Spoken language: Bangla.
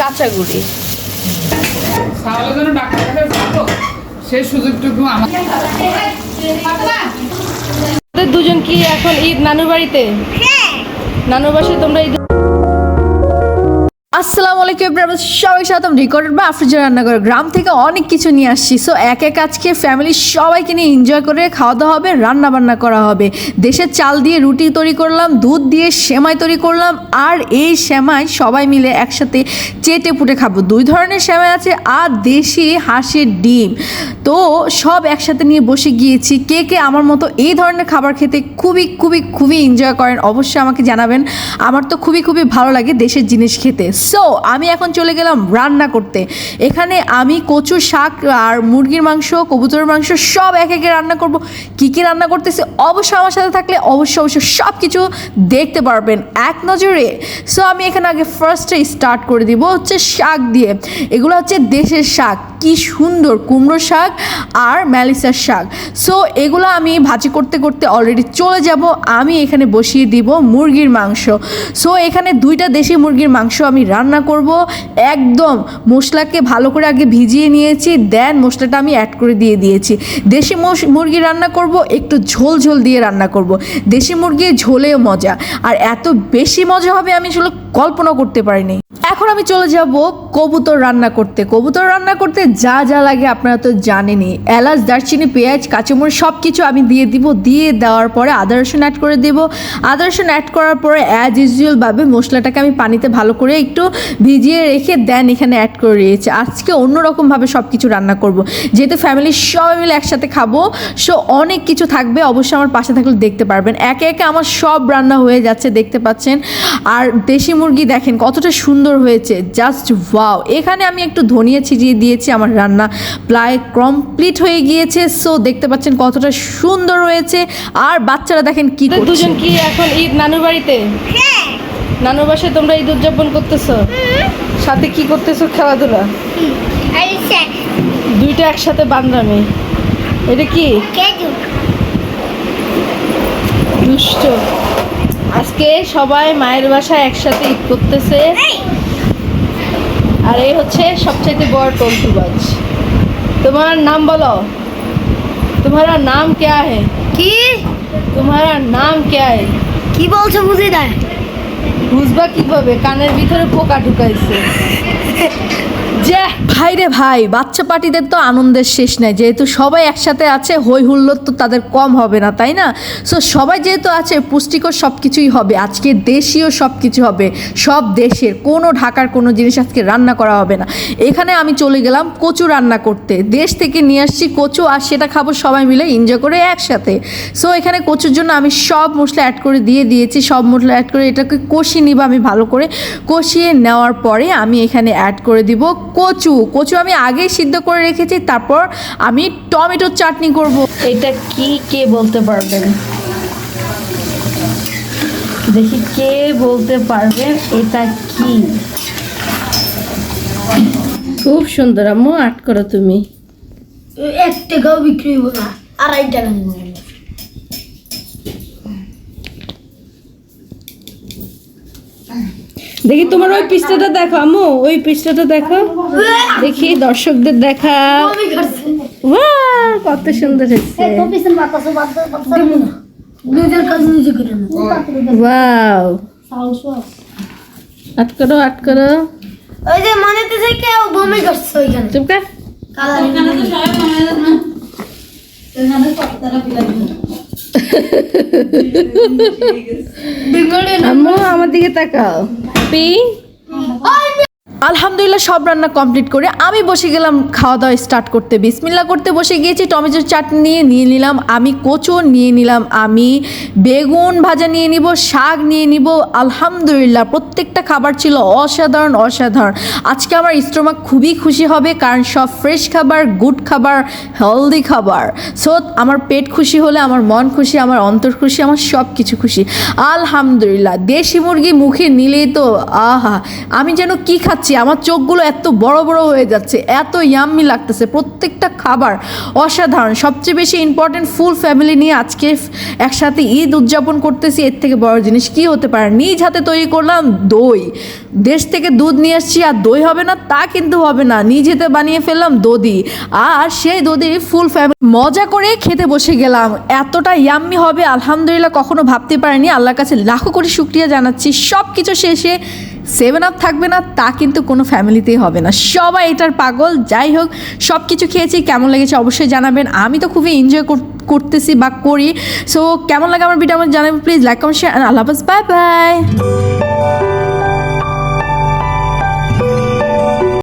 কাঁচাগুড়ি। সেই সুযোগটুকু আমার দুজন কি এখন ঈদ? নানুর বাড়িতে? নানুর বাসায় তোমরা ঈদ আসসালামু আলাইকুম এবার সবাই সাথে রেকর্ডেড বা আফ্রিজা রান্নাঘর গ্রাম থেকে অনেক কিছু নিয়ে আসছি। সো এক এক আজকে ফ্যামিলির সবাইকে নিয়ে এনজয় করে খাওয়া দাওয়া হবে রান্না বান্না করা হবে। দেশের চাল দিয়ে রুটি তৈরি করলাম, দুধ দিয়ে সেমাই তৈরি করলাম, আর এই সেমাই সবাই মিলে একসাথে চেটে পুটে খাব। দুই ধরনের সেমাই আছে, আর দেশি হাঁসের ডিম। তো, সব একসাথে নিয়ে বসে গিয়েছি। কে কে আমার মতো এই ধরনের খাবার খেতে খুবই খুবই খুবই এনজয় করেন, অবশ্যই আমাকে জানাবেন। আমার তো খুবই খুবই ভালো লাগে দেশের জিনিস খেতে। সো আমি এখন চলে গেলাম রান্না করতে। এখানে আমি কচু শাক আর মুরগির মাংস, কবুতরের মাংস সব এক একে রান্না করব। কি কি রান্না করতেছি? অবশ্যই আমার সাথে থাকলে অবশ্যই অবশ্যই সব কিছু দেখতে পারবেন এক নজরে। সো আমি এখানে আগে ফার্স্টে স্টার্ট করে দিব হচ্ছে শাক দিয়ে। এগুলো হচ্ছে দেশের শাক। কি সুন্দর কুমড়ো শাক আর ম্যালিসার শাক। সো এগুলো আমি ভাজি করতে করতে অলরেডি চলে যাব। আমি এখানে বসিয়ে দিব মুরগির মাংস। সো এখানে দুইটা দেশি মুরগির মাংস আমি রান্না করব। একদম মশলাকে ভালো করে আগে ভিজিয়ে নিয়েছি দেন মশলাটা আমি অ্যাড করে দিয়ে দিয়েছি। দেশি মুরগি রান্না করব, একটু ঝোল ঝোল দিয়ে রান্না করব। দেশি মুরগির ঝোলেও মজা। আর এত বেশি মজা হবে আমি আসলে কল্পনা করতে পারিনি। এখন আমি চলে যাব কবুতর রান্না করতে। কবুতর রান্না করতে যা যা লাগে আপনারা তো জানেনই। এলাচ, দারচিনি, পেঁয়াজ, কাঁচামরিচ সব কিছু আমি দিয়ে দিব। দিয়ে দেওয়ার পরে আদা, রসুন অ্যাড করে দেবো। আদা, রসুন অ্যাড করার পরে অ্যাজ ইউজুয়ালভাবে মশলাটাকে আমি পানিতে ভালো করে একটু ভিজিয়ে রেখে দেন এখানে অ্যাড করে দিয়েছি। আজকে অন্যরকমভাবে সব কিছু রান্না করব। যেহেতু ফ্যামিলির সবাই মিলে একসাথে খাব সো অনেক কিছু থাকবে। অবশ্যই আমার পাশে থাকলে দেখতে পারবেন। একে একে আমার সব রান্না হয়ে যাচ্ছে, দেখতে পাচ্ছেন। আর দেশি মুরগি দেখেন কতটা সুন্দর হয়েছে জাস্ট ওয়াও এখানে আমি একটু ধনিয়া ছিটিয়ে দিয়েছি আমার রান্না প্রায় কমপ্লিট হয়ে গিয়েছে। সো দেখতে পাচ্ছেন কতটা সুন্দর হয়েছে। আর বাচ্চারা দেখেন কি দুজন কি এখন ঈদ নানুর বাড়িতে? নানুর বাসায় তোমরা ঈদ উদযাপন করতেছো? সাথে কি করতেছো? খেলাধুলা? দুইটা একসাথে বান্ধবী এটা কি? দুষ্ট। আজকে সবাই মায়ের বাসায় একসাথে ঈদ করতেছে। আর এই হচ্ছে সবচাইতে বড় টন্টুবাজ তোমার নাম বলো। তোমার নাম ক্যা হে কি? তোমার নাম ক্যা হে কি বলছো বুঝি না। বুঝবা কীভাবে? কানের ভিতরে পোকা ঢুকাইছে। ভাই ভাই বাচ্চা পার্টিদের তো আনন্দের শেষ নাই। যেহেতু সবাই একসাথে আছে হই হুল্লোড় তো তাদের কম হবে না, তাই না? সো সবাই যেহেতু আছে, পুষ্টিকর সব কিছুই হবে। আজকে দেশীয় সব কিছু হবে। সব দেশের, কোনো ঢাকার কোনো জিনিস আজকে রান্না করা হবে না। এখানে আমি চলে গেলাম কচু রান্না করতে। দেশ থেকে নিয়ে আসছি কচু, আর সেটা খাব সবাই মিলে এনজয় করে একসাথে। সো এখানে কচুর জন্য আমি সব মশলা অ্যাড করে দিয়ে দিয়েছি। সব মশলা অ্যাড করে এটাকে কষিয়ে নিব আমি ভালো করে। কষিয়ে নেওয়ার পরে আমি এখানে অ্যাড করে দিব কচু। কচু আমি আগেই সিদ্ধ করে রেখেছি তারপর আমি টমেটোর চাটনি করব। এটা কি কে বলতে পারবেন দেখি কে বলতে পারবেন এটা কি? খুব সুন্দর আম্মু আট করো তুমি। এক টাকাও বিক্রি হব না আড়াই টাকা। দেখি তোমার ওই পৃষ্ঠাটা দেখো আম্মু ওই পৃষ্ঠাটা দেখো। দেখি দর্শকদের দেখা। আমি কত সুন্দর হয়েছে। কপিসের বাতাসে বাতাসে নিজের কাজ নিজে করে না ওয়াও। সাহস আট করো আট করো। ওই যে মনে হচ্ছে কেউ বমি করছে ওইখানে চুপ কর। আমার দিকে তাকাও। happy? আলহামদুলিল্লাহ, সব রান্না কমপ্লিট করে আমি বসে গেলাম খাওয়া দাওয়া স্টার্ট করতে। বিসমিল্লা করতে বসে গিয়েছি, টমেটোর চাটনি নিয়ে নিয়ে নিলাম, আমি কচু নিয়ে নিলাম, আমি বেগুন ভাজা নিয়ে নিব, শাক নিয়ে নিব, আলহামদুলিল্লাহ, প্রত্যেকটা খাবার ছিল অসাধারণ অসাধারণ। আজকে আমার স্টোমাক খুবই খুশি হবে, কারণ সব ফ্রেশ খাবার গুড খাবার হেলদি খাবার। সো আমার পেট খুশি হলে, আমার মন খুশি, আমার অন্তর খুশি, আমার সব কিছু খুশি। আলহামদুলিল্লাহ, দেশি মুরগি মুখে নিলেই তো, আহা, আমি যেন কি খাচ্ছি খাচ্ছি আমার চোখগুলো এত বড় বড় হয়ে যাচ্ছে, এত ইয়াম্মি লাগতেছে। প্রত্যেকটা খাবার অসাধারণ। সবচেয়ে বেশি ইম্পর্টেন্ট ফুল ফ্যামিলি নিয়ে আজকে একসাথে ঈদ উদযাপন করতেছি, এর থেকে বড় জিনিস কি হতে পারে? নিজ হাতে তৈরি করলাম দই। দেশ থেকে দুধ নিয়ে আসছি, আর দই হবে না, তা কিন্তু হবে না। নিজ হাতে বানিয়ে ফেললাম দধি। আর সেই দধি ফুল ফ্যামিলি মজা করে খেতে বসে গেলাম। এতটা ইয়াম্মি হবে, আলহামদুলিল্লাহ কখনো ভাবতে পারিনি। আল্লাহর কাছে লাখো কোটি শুক্রিয়া জানাচ্ছি। সব কিছু শেষে সেভেন আপ থাকবে না, তা কিন্তু কোনো ফ্যামিলিতেই হবে না। সবাই এটার পাগল, যাই হোক সব কিছু খেয়েছি, কেমন লেগেছে অবশ্যই জানাবেন। আমি তো খুবই এনজয় করতেছি বা করি। সো কেমন লাগে আমার ভিডিও আমার জানাবেন please like comment share Allah হাফেজ বাই বাই